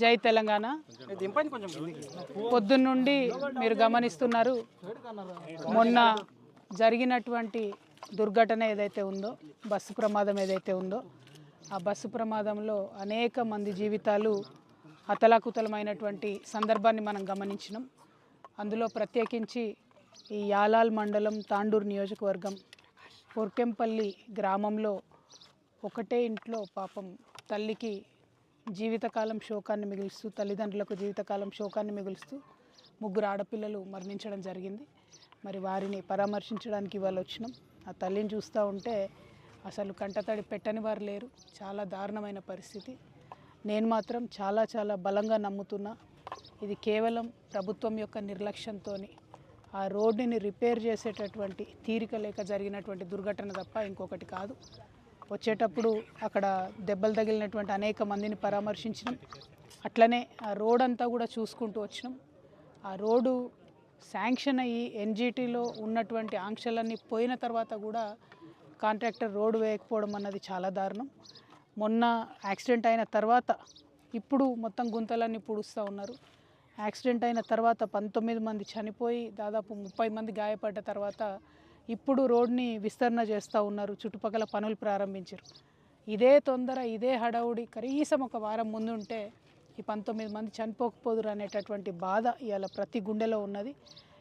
జై తెలంగాణ. పొద్దున్న నుండి పొద్దున్నుండి మీరు గమనిస్తున్నారు మొన్న జరిగినటువంటి దుర్ఘటన ఏదైతే ఉందో బస్సు ప్రమాదం ఏదైతే ఉందో ఆ బస్సు ప్రమాదంలో అనేక మంది జీవితాలు అతలాకుతలమైనటువంటి సందర్భాన్ని మనం గమనించినాం. అందులో ప్రత్యేకించి ఈ యాలాల్ మండలం తాండూరు నియోజకవర్గం పొర్కెంపల్లి గ్రామంలో ఒకటే ఇంట్లో పాపం తల్లికి జీవితకాలం శోకాన్ని మిగులుస్తూ తల్లిదండ్రులకు జీవితకాలం శోకాన్ని మిగులుస్తూ ముగ్గురు ఆడపిల్లలు మరణించడం జరిగింది. మరి వారిని పరామర్శించడానికి వాళ్ళు వచ్చినాం. ఆ తల్లిని చూస్తూ ఉంటే అసలు కంటతడి పెట్టని వారు లేరు. చాలా దారుణమైన పరిస్థితి. నేను మాత్రం చాలా చాలా బలంగా నమ్ముతున్నా ఇది కేవలం ప్రభుత్వం యొక్క నిర్లక్ష్యంతో ఆ రోడ్డుని రిపేర్ చేసేటటువంటి తీరిక లేక జరిగినటువంటి దుర్ఘటన తప్ప ఇంకొకటి కాదు. వచ్చేటప్పుడు అక్కడ దెబ్బలు తగిలినటువంటి అనేక మందిని పరామర్శించినాం. అట్లనే ఆ రోడ్ అంతా కూడా చూసుకుంటూ వచ్చినాం. ఆ రోడ్డు శాంక్షన్ అయ్యి ఎన్జిటీలో ఉన్నటువంటి ఆంక్షలన్నీ పోయిన తర్వాత కూడా కాంట్రాక్టర్ రోడ్డు వేయకపోవడం అన్నది చాలా దారుణం. మొన్న యాక్సిడెంట్ అయిన తర్వాత ఇప్పుడు మొత్తం గుంతలన్నీ పూడుస్తూ ఉన్నారు. యాక్సిడెంట్ అయిన తర్వాత పంతొమ్మిది మంది చనిపోయి దాదాపు ముప్పై మంది గాయపడ్డ తర్వాత ఇప్పుడు రోడ్ని విస్తరణ చేస్తూ ఉన్నారు చుట్టుపక్కల పనులు ప్రారంభించారు. ఇదే తొందర ఇదే హడావుడి కనీసం ఒక వారం ముందు ఉంటే ఈ పంతొమ్మిది మంది చనిపోకపోదురు అనేటటువంటి బాధ ఇవాళ ప్రతి గుండెలో ఉన్నది.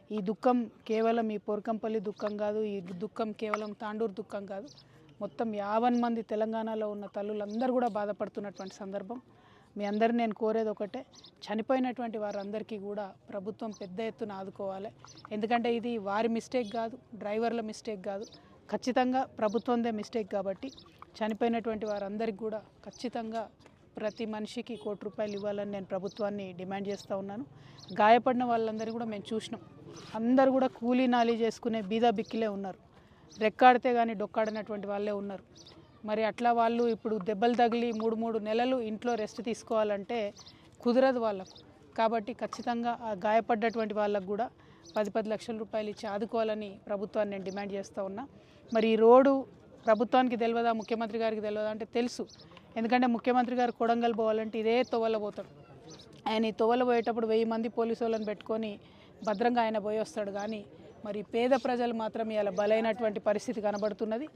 ఈ దుఃఖం కేవలం ఈ పోర్కంపల్లి దుఃఖం కాదు ఈ దుఃఖం కేవలం తాండూరు దుఃఖం కాదు. మొత్తం యాభై మంది తెలంగాణలో ఉన్న తల్లులందరూ కూడా బాధపడుతున్నటువంటి సందర్భం. మీ అందరు నేను కోరేది ఒకటే చనిపోయినటువంటి వారందరికీ కూడా ప్రభుత్వం పెద్ద ఎత్తున ఆదుకోవాలి. ఎందుకంటే ఇది వారి మిస్టేక్ కాదు డ్రైవర్ల మిస్టేక్ కాదు ఖచ్చితంగా ప్రభుత్వందే మిస్టేక్ కాబట్టి చనిపోయినటువంటి వారందరికీ కూడా ఖచ్చితంగా ప్రతి మనిషికి కోటి రూపాయలు ఇవ్వాలని నేను ప్రభుత్వాన్ని డిమాండ్ చేస్తూ ఉన్నాను. గాయపడిన వాళ్ళందరినీ కూడా మేము చూసినాం. అందరూ కూడా కూలీ నాలి చేసుకునే బీదా బిక్కిలే ఉన్నారు. రెక్కాడితే కానీ డొక్కాడినటువంటి వాళ్ళే ఉన్నారు. మరి అట్లా వాళ్ళు ఇప్పుడు దెబ్బలు తగిలి మూడు మూడు నెలలు ఇంట్లో రెస్ట్ తీసుకోవాలంటే కుదరదు వాళ్ళకు. కాబట్టి ఖచ్చితంగా ఆ గాయపడ్డటువంటి వాళ్ళకు కూడా పది పది లక్షల రూపాయలు ఇచ్చి ఆదుకోవాలని ప్రభుత్వాన్ని నేను డిమాండ్ చేస్తూ ఉన్నా. మరి ఈ రోడ్డు ప్రభుత్వానికి తెలియదా ముఖ్యమంత్రి గారికి తెలియదా అంటే తెలుసు. ఎందుకంటే ముఖ్యమంత్రి గారు కొడంగల్ పోవాలంటే ఇదే తొవ్వల పోతాడు. ఆయన ఈ తొవ్వల పోయేటప్పుడు వెయ్యి మంది పోలీసు వాళ్ళని పెట్టుకొని భద్రంగా ఆయన పోయి వస్తాడు. కానీ మరి పేద ప్రజలు మాత్రం ఇలా బలైనటువంటి పరిస్థితి కనబడుతున్నది.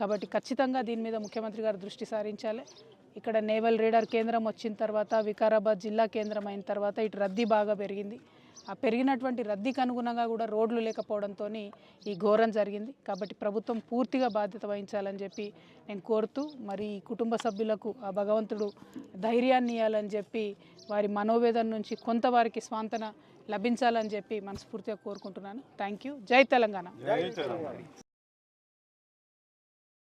కాబట్టి ఖచ్చితంగా దీని మీద ముఖ్యమంత్రి గారు దృష్టి సారించాలి. ఇక్కడ నేవల్ రేడార్ కేంద్రం వచ్చిన తర్వాత వికారాబాద్ జిల్లా కేంద్రం అయిన తర్వాత ఇటు రద్దీ బాగా పెరిగింది. ఆ పెరిగినటువంటి రద్దీకి అనుగుణంగా కూడా రోడ్లు లేకపోవడంతో ఈ ఘోరం జరిగింది. కాబట్టి ప్రభుత్వం పూర్తిగా బాధ్యత వహించాలని చెప్పి నేను కోరుతూ మరి ఈ కుటుంబ సభ్యులకు ఆ భగవంతుడు ధైర్యాన్ని ఇవ్వాలని చెప్పి వారి మనోవేదన నుంచి కొంత వారికి స్వాంతన లభించాలని చెప్పి మనస్ఫూర్తిగా కోరుకుంటున్నాను. థ్యాంక్ యూ జై తెలంగాణ.